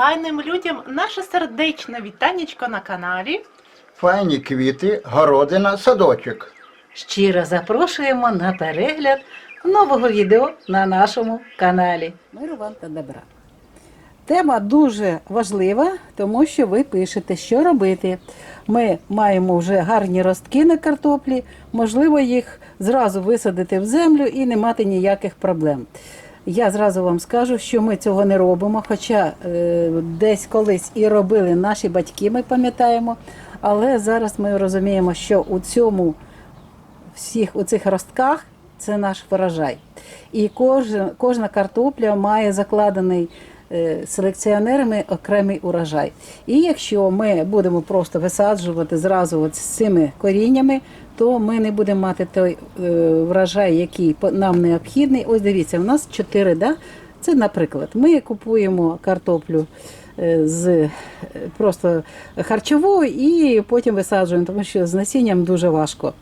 файним людям наше сердечне вітанечко на каналі. Файні квіти, городина, садочок. Щиро запрошуємо на перегляд нового відео на нашому каналі. Миру вам та добра. Тема дуже важлива, тому що ви пишете, що робити. Ми маємо вже гарні ростки на картоплі, можливо, їх зразу висадити в землю і не мати ніяких проблем. Я зразу вам скажу, що ми цього не робимо, хоча е, десь колись і робили наші батьки, ми пам'ятаємо. Але зараз ми розуміємо, що у цьому всіх у цих ростках це наш врожай. І кожна, картопля має закладений селекціонерами окремий урожай. І якщо ми будемо просто висаджувати зразу з цими коріннями, то ми не будемо мати той е, врожай, який нам необхідний. Ось дивіться, у нас чотири, да? Це, наприклад, ми купуємо картоплю е, з е, просто харчовою і потім висаджуємо, тому що з насінням дуже важко.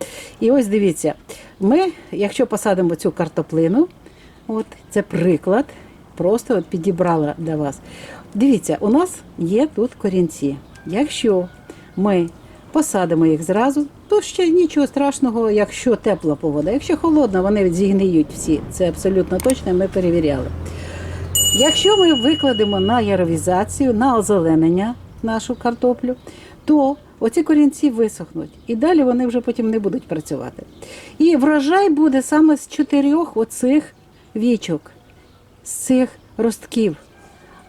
І ось дивіться, ми, якщо посадимо цю картоплину, от це приклад, просто от підібрала для вас. Дивіться, у нас є тут корінці. Якщо ми посадимо їх зразу, то ще нічого страшного, якщо тепла погода. Якщо холодна, вони зігниють всі. Це абсолютно точно, ми перевіряли. Якщо ми викладемо на яровізацію, на озеленення нашу картоплю, то оці корінці висохнуть. І далі вони вже потім не будуть працювати. І врожай буде саме з чотирьох оцих вічок, з цих ростків.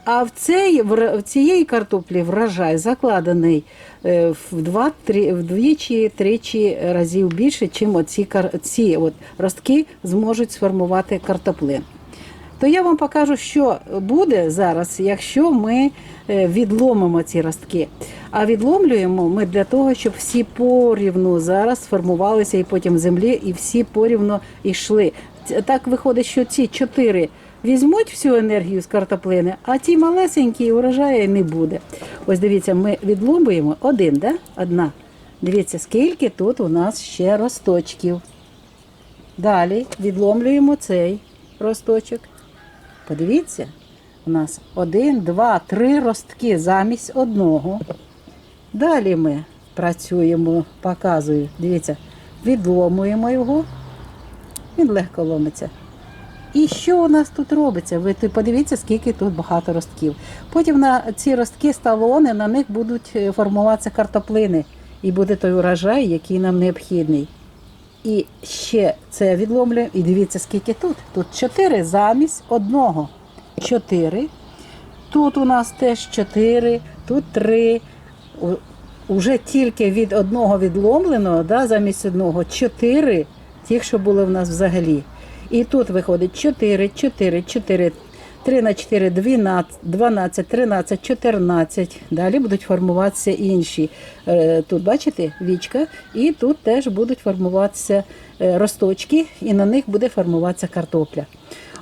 А в, цей, в цієї картоплі врожай закладений е, в два, три, вдвічі, тричі разів більше, чим оці, ці от ростки зможуть сформувати картоплин. То я вам покажу, що буде зараз, якщо ми е, відломимо ці ростки. А відломлюємо ми для того, щоб всі порівну зараз сформувалися і потім землі, і всі порівну йшли. Так виходить, що ці чотири візьмуть всю енергію з картоплини, а ті малесенькі урожаю не буде. Ось дивіться, ми відломуємо один, да? одна. Дивіться, скільки тут у нас ще росточків. Далі відломлюємо цей росточок. Подивіться, у нас один, два, три ростки замість одного. Далі ми працюємо, показую. Дивіться, відломуємо його. Він легко ломиться. І що у нас тут робиться? Ви подивіться, скільки тут багато ростків. Потім на ці ростки сталони, на них будуть е, формуватися картоплини. І буде той урожай, який нам необхідний. І ще це відломлюємо. І дивіться, скільки тут. Тут чотири замість одного. Чотири. Тут у нас теж чотири, тут три. Уже тільки від одного відломленого, да, замість одного, чотири тих, що були в нас взагалі. І тут виходить 4, 4, 4, 3 на 4, 12, 12, 13, 14. Далі будуть формуватися інші. Е, Тут, бачите, вічка, і тут теж будуть формуватися е, росточки, і на них буде формуватися картопля.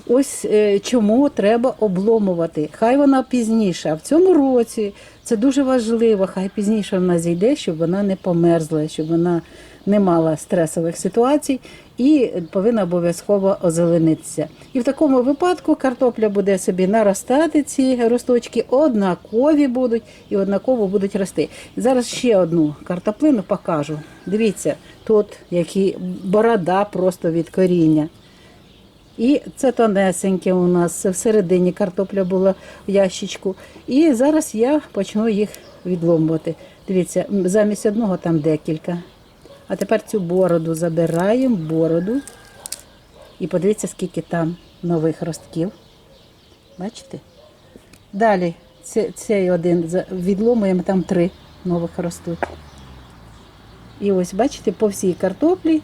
Ось е, чому треба обломувати. Хай вона пізніше. А в цьому році це дуже важливо. Хай пізніше вона зійде, щоб вона не померзла, щоб вона не мала стресових ситуацій і повинна обов'язково озеленитися. І в такому випадку картопля буде собі наростати, ці росточки однакові будуть і однаково будуть рости. Зараз ще одну картоплину покажу. Дивіться, тут які борода просто від коріння. І це тонесеньке у нас всередині картопля була в ящичку. І зараз я почну їх відломувати. Дивіться, замість одного там декілька. А тепер цю бороду забираємо, бороду. І подивіться, скільки там нових ростків. Бачите? Далі це- цей один відломуємо, там три нових ростуть. І ось, бачите, по всій картоплі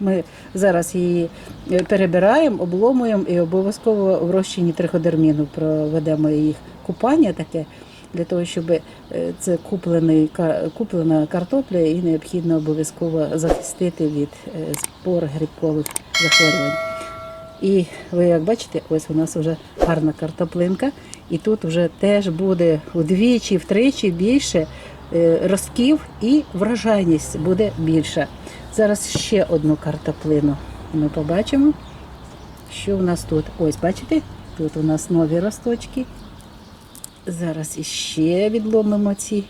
ми зараз її е, перебираємо, обломуємо і обов'язково в розчині триходерміну проведемо їх купання таке, для того, щоб е, це куплений, куплена картопля і необхідно обов'язково захистити від е, спор грибкових захворювань. І ви як бачите, ось у нас вже гарна картоплинка, і тут вже теж буде вдвічі, втричі більше е, ростків і врожайність буде більша. Зараз ще одну картоплину ми побачимо, що у нас тут. Ось, бачите, тут у нас нові росточки. Зараз іще відломимо ці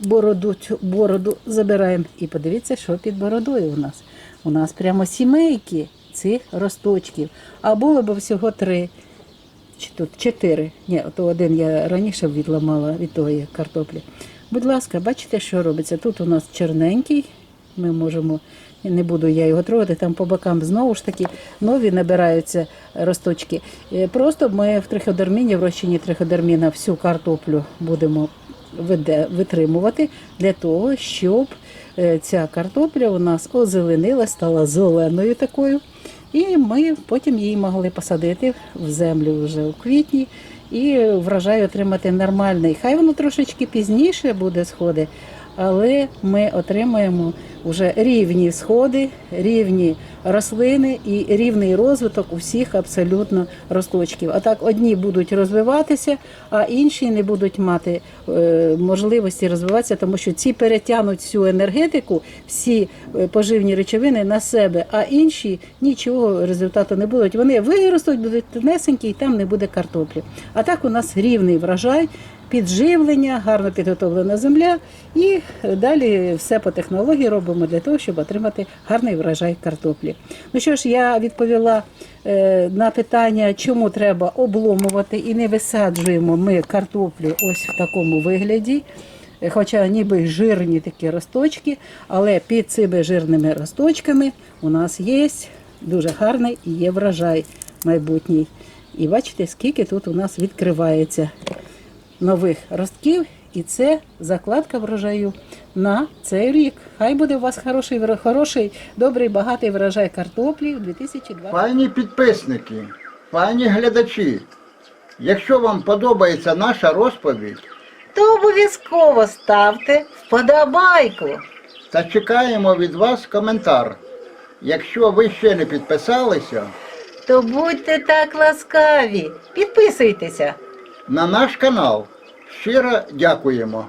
бороду, цю бороду забираємо. І подивіться, що під бородою у нас. У нас прямо сімейки цих росточків. А було б всього три. Чи тут чотири. Ні, то один я раніше відламала від тої картоплі. Будь ласка, бачите, що робиться? Тут у нас чорненький. Ми можемо, не буду я його трогати, там по бокам знову ж таки нові набираються росточки. Е, Просто ми в триходерміні, в розчині триходерміна всю картоплю будемо витримувати для того, щоб е, ця картопля у нас озеленила, стала зеленою такою. І ми потім її могли посадити в землю вже у квітні і врожай отримати нормальний. Хай воно трошечки пізніше буде сходи, але ми отримаємо вже рівні сходи, рівні рослини і рівний розвиток усіх абсолютно росточків. А так одні будуть розвиватися, а інші не будуть мати е, можливості розвиватися, тому що ці перетягнуть всю енергетику, всі е, поживні речовини на себе, а інші нічого результату не будуть. Вони виростуть, будуть тонесенькі, і там не буде картоплі. А так у нас рівний врожай. Підживлення, гарно підготовлена земля, і далі все по технології робимо для того, щоб отримати гарний врожай картоплі. Ну що ж, я відповіла е, на питання, чому треба обломувати і не висаджуємо ми картоплю ось в такому вигляді. Е, Хоча ніби жирні такі росточки, але під цими жирними росточками у нас є дуже гарний є врожай майбутній. І бачите, скільки тут у нас відкривається нових ростків, і це закладка врожаю на цей рік. Хай буде у вас хороший, хороший, добрий, багатий врожай картоплі у 2020 Пані підписники, пані глядачі, якщо вам подобається наша розповідь, То обов'язково ставте вподобайку. та чекаємо від вас коментар. Якщо ви ще не підписалися То будьте так ласкаві, підписуйтеся. На наш канал, щиро дякуємо.